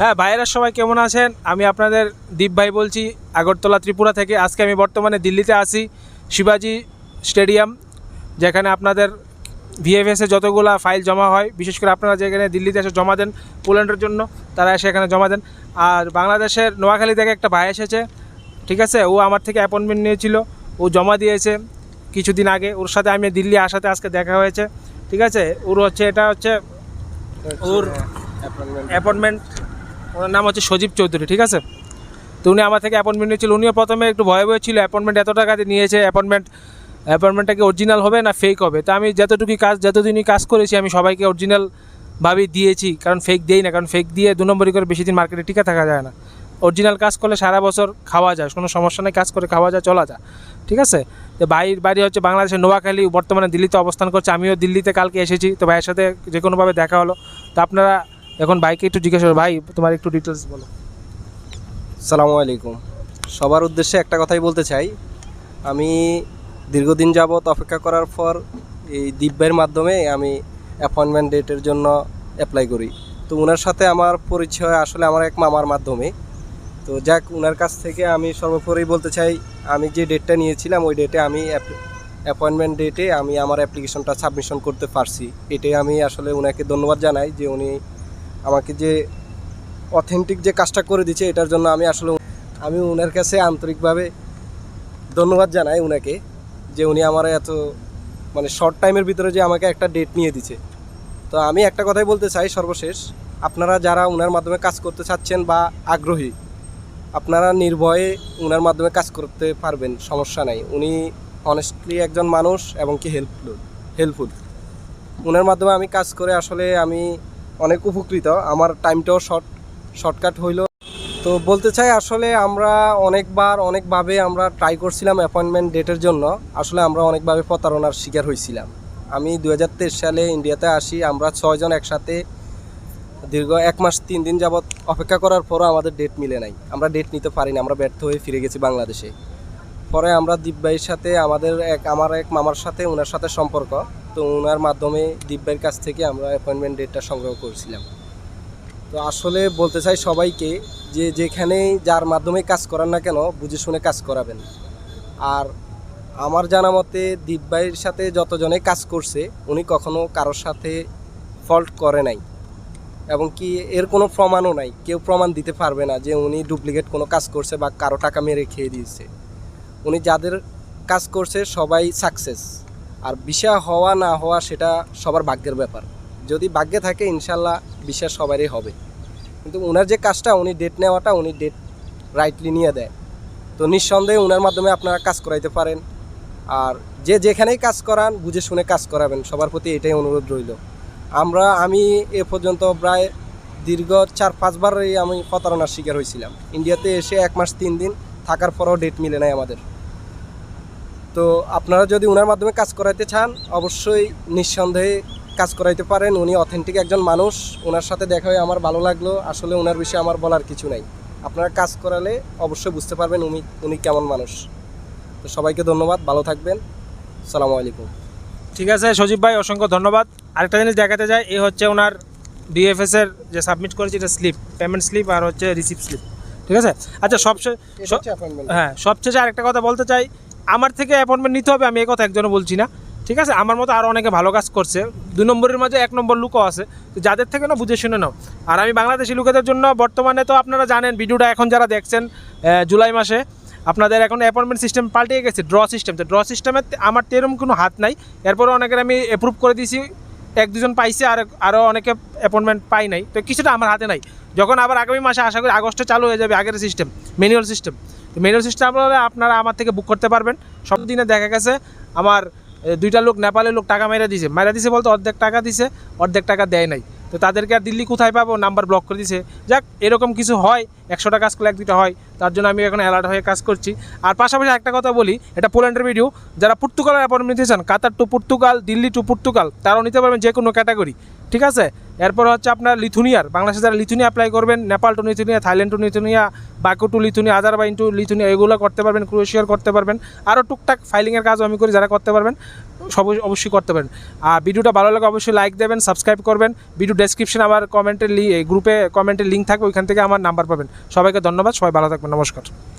হ্যাঁ ভাইয়েরা সবাই কেমন আছেন? আমি আপনাদের দীপ ভাই বলছি আগরতলা ত্রিপুরা থেকে। আজকে আমি বর্তমানে দিল্লিতে আছি শিবাজি স্টেডিয়াম যেখানে আপনাদের ভিএফএসে যতগুলা ফাইল জমা হয় বিশেষ করে আপনারা যেখানে দিল্লিতে এসে জমা দেন পোল্যান্ডের জন্য তারা এসে এখানে জমা দেন। আর বাংলাদেশের নোয়াখালী থেকে একটা ভাই এসেছে ঠিক আছে? ও আমার থেকে অ্যাপয়েন্টমেন্ট নিয়েছিল ও জমা দিয়েছে কিছুদিন আগে। ওর সাথে আমি দিল্লি আসাতে আজকে দেখা হয়েছে ঠিক আছে? ওর হচ্ছে এটা হচ্ছে ওর অ্যাপয়েন্টমেন্ট ওনার নাম হচ্ছে সজীব চৌধুরী, ঠিক আছে? তো উনি আমার থেকে অ্যাপয়েন্টমেন্ট নিয়েছিল। উনিও প্রথমে একটু ভয় ভয় ছিল অ্যাপয়েন্টমেন্ট এত টাকা দিয়ে নিয়েছে অ্যাপয়েন্টমেন্ট অ্যাপয়েন্টমেন্টটা কি অরিজিনাল হবে না ফেক হবে? তা আমি যতটুকু কাজ, যতদিনই কাজ করেছি, আমি সবাইকে অরিজিনাল ভাবেই দিয়েছি, কারণ ফেক দিই না, কারণ ফেক দিয়ে দু নম্বরই করে বেশি দিন মার্কেটে টিকে থাকা যায় না। অরিজিনাল কাজ করলে সারা বছর খাওয়া যায়, কোনো সমস্যা নেই, কাজ করে খাওয়া যায়, চলা যায়, ঠিক আছে? তো ভাইয়ের বাড়ি হচ্ছে বাংলাদেশের নোয়াখালী, বর্তমানে দিল্লিতে অবস্থান করছে, আমিও দিল্লিতে কালকে এসেছি, তো ভাইয়ের সাথে যে কোনোভাবে দেখা হলো। তো আপনারা এখন ভাইকে একটু জিজ্ঞাসা করো, ভাই, তোমার একটু ডিটেলস বলো। সালামু আলাইকুম। সবার উদ্দেশ্যে একটা কথাই বলতে চাই। আমি দীর্ঘদিন যাবৎ অপেক্ষা করার পর এই দিব্যের মাধ্যমে আমি অ্যাপয়েন্টমেন্ট ডেটের জন্য অ্যাপ্লাই করি। তো ওনার সাথে আমার পরিচয় আসলে আমার এক মামার মাধ্যমে। তো যাক ওনার কাছ থেকে আমি সর্বোপরি বলতে চাই, আমি যে ডেটটা নিয়েছিলাম, ওই ডেটে আমি অ্যাপয়েন্টমেন্ট ডেটে আমি আমার অ্যাপ্লিকেশনটা সাবমিশন করতে পারছি। এটাই আমি আসলে ওনাকে ধন্যবাদ জানাই যে উনি আমাকে যে অথেন্টিক যে কাজটা করে দিচ্ছে এটার জন্য আমি আসলে আমি ওনার কাছে আন্তরিকভাবে ধন্যবাদ জানাই ওনাকে যে উনি আমার এত মানে শর্ট টাইমের ভিতরে যে আমাকে একটা ডেট নিয়ে দিচ্ছে তো আমি একটা কথাই বলতে চাই সর্বশেষ, আপনারা যারা ওনার মাধ্যমে কাজ করতে চাচ্ছেন বা আগ্রহী, আপনারা নির্ভয়ে ওনার মাধ্যমে কাজ করতে পারবেন, সমস্যা নাই। উনি অনেস্টলি একজন মানুষ এবং কি হেল্পফুল হেল্পফুল ওনার মাধ্যমে আমি কাজ করে আসলে আমি অনেক উপকৃত। আমার টাইমটাও শর্ট, শর্টকাট হইল। তো বলতে চাই আসলে আমরা অনেকবার, অনেকভাবে আমরা ট্রাই করছিলাম অ্যাপয়েন্টমেন্ট ডেটের জন্য। আসলে আমরা অনেকভাবে প্রতারণার শিকার হয়েছিলাম আমি দু হাজার তেইশ সালে ইন্ডিয়াতে আসি, আমরা ছয়জন একসাথে দীর্ঘ এক মাস তিন দিন যাবৎ অপেক্ষা করার পরও আমাদের ডেট মিলে নাই। আমরা ডেট নিতে পারিনি আমরা ব্যর্থ হয়ে ফিরে গেছি বাংলাদেশে। পরে আমরা দীপবাইয়ের সাথে, আমাদের এক, আমার এক মামার সাথে ওনার সাথে সম্পর্ক। তো ওনার মাধ্যমে দীপবাইয়ের কাছ থেকে আমরা অ্যাপয়েন্টমেন্ট ডেটটা সংগ্রহ করেছিলাম। তো আসলে বলতে চাই সবাইকে যে যেখানেই যার মাধ্যমে কাজ করান না কেন, বুঝে শুনে কাজ করাবেন। আর আমার জানা মতে দীপবাইয়ের সাথে যতজনে কাজ করছে, উনি কখনো কারোর সাথে ফল্ট করে নাই। এবং কি এর কোনো প্রমাণও নাই, কেউ প্রমাণ দিতে পারবে না যে উনি ডুপ্লিকেট কোনো কাজ করছে বা কারও টাকা মেরে খেয়ে দিয়েছে। উনি যাদের কাজ করছে সবাই সাকসেস আর বিষয় হওয়া না হওয়া সেটা সবার ভাগ্যের ব্যাপার। যদি ভাগ্যে থাকে, ইনশাল্লাহ বিশ্বাস সবারই হবে। কিন্তু ওনার যে কাজটা, উনি ডেট নেওয়াটা, উনি ডেট রাইটলি নিয়ে দেয়। তো নিঃসন্দেহে ওনার মাধ্যমে আপনারা কাজ করাইতে পারেন। আর যে যেখানেই কাজ করান, বুঝে শুনে কাজ করাবেন। সবার প্রতি এটাই অনুরোধ রইল। আমরা, আমি এ পর্যন্ত প্রায় দীর্ঘ চার পাঁচবারই আমি প্রতারণার শিকার হয়েছিলাম। ইন্ডিয়াতে এসে এক মাস তিন দিন থাকার পরও ডেট মিলে নাই আমাদের। তো আপনারা যদি ওনার মাধ্যমে কাজ করাইতে চান অবশ্যই নিঃসন্দেহে কাজ করাইতে পারেন। উনি অথেন্টিক একজন মানুষ। ওনার সাথে দেখা হয়ে আমার ভালো লাগল। আসলে ওনার বিষয়ে আমার বলার কিছু নাই। আপনারা কাজ করালে অবশ্যই বুঝতে পারবেন উনি উনি কেমন মানুষ। তো সবাইকে ধন্যবাদ। ভালো থাকবেন। সালামু আলাইকুম। ঠিক আছে সজীব ভাই অসংখ্য ধন্যবাদ। আরেকটা জিনিস দেখাতে যায় এই হচ্ছে ওনার ডিএফএস এর যে সাবমিট করেছে এটা স্লিপ পেমেন্ট স্লিপ আর হচ্ছে রিসিপ্ট স্লিপ ঠিক আছে? আচ্ছা সবচেয়ে। হ্যাঁ সবশেষে আরেকটা কথা বলতে চাই আমার থেকে অ্যাপয়েন্টমেন্ট নিতে হবে, আমি এই কথা একজনও বলছি না। ঠিক আছে? আমার মতো আরও অনেকে ভালো কাজ করছে। দু নম্বরের মাঝে এক নম্বর লুকও আছে। তো যাদের থেকে না বুঝে শুনে নাও। আর আমি বাংলাদেশি লোকেদের জন্য বর্তমানে তো আপনারা জানেন, ভিডিওটা এখন যারা দেখছেন জুলাই মাসে, আপনাদের এখন অ্যাপয়েন্টমেন্ট সিস্টেম পাল্টে গেছে ড্র সিস্টেম তো ড্র সিস্টেমে আমার তো এরকম কোনো হাত নাই। এরপরে অনেকের আমি অ্যাপ্রুভ করে দিয়েছি। এক দুজন পাইছে, আর আরও অনেকে অ্যাপয়েন্টমেন্ট পাই নাই। তো কিছুটা আমার হাতে নাই। যখন আবার আগামী মাসে, আশা করি আগস্টে চালু হয়ে যাবে আগের সিস্টেম ম্যানুয়াল সিস্টেম তো ম্যানুয়াল সিস্টেম আপনারা আমার থেকে বুক করতে পারবেন। সব দিনে দেখা গেছে, আমার দুইটা লোক নেপালের লোক টাকা মেরে দিছে। মেরে দিছে বলতে অর্ধেক টাকা দিছে, অর্ধেক টাকা দেয় নাই। তো তাদেরকে আর দিল্লি কোথায় পাবো? নাম্বার ব্লক করে দিছে। যাক, এরকম কিছু হয় একশো টাকা করলে এক দুইটা হয়। তার জন্য আমি এখন অ্যালার্ট হয়ে কাজ করছি। আর পাশাপাশি একটা কথা বলি, এটা পোল্যান্ডের ভিডিও যারা পর্তুগালের অ্যাপয়েন্টমেন্ট নিতে চান Qatar to Portugal Delhi to Portugal তারাও নিতে পারবেন যে কোনো ক্যাটাগরি ঠিক আছে? এরপর হচ্ছে আপনার লিথুনিয়ার বাংলাদেশে যারা লিথুনিয়া অ্যাপ্লাই করবেন Nepal to Lithuania Thailand to Lithuania Baku to Lithuania Azerbaijan to Lithuania এগুলো করতে পারবেন ক্রোয়েশিয়ার করতে পারবেন আরও টুকটাক ফাইলিংয়ের কাজও আমি করি, যারা করতে পারবেন, সব অবশ্যই করতে পারেন। আর ভিডিওটা ভালো লাগে অবশ্যই লাইক দেবেন সাবস্ক্রাইব করবেন ভিডিও ডেসক্রিপশন আমার কমেন্টের গ্রুপে কমেন্টের লিঙ্ক থাকবে, ওইখান থেকে আমার নাম্বার পাবেন। সবাইকে ধন্যবাদ, সবাই ভালো থাকবেন। নমস্কার।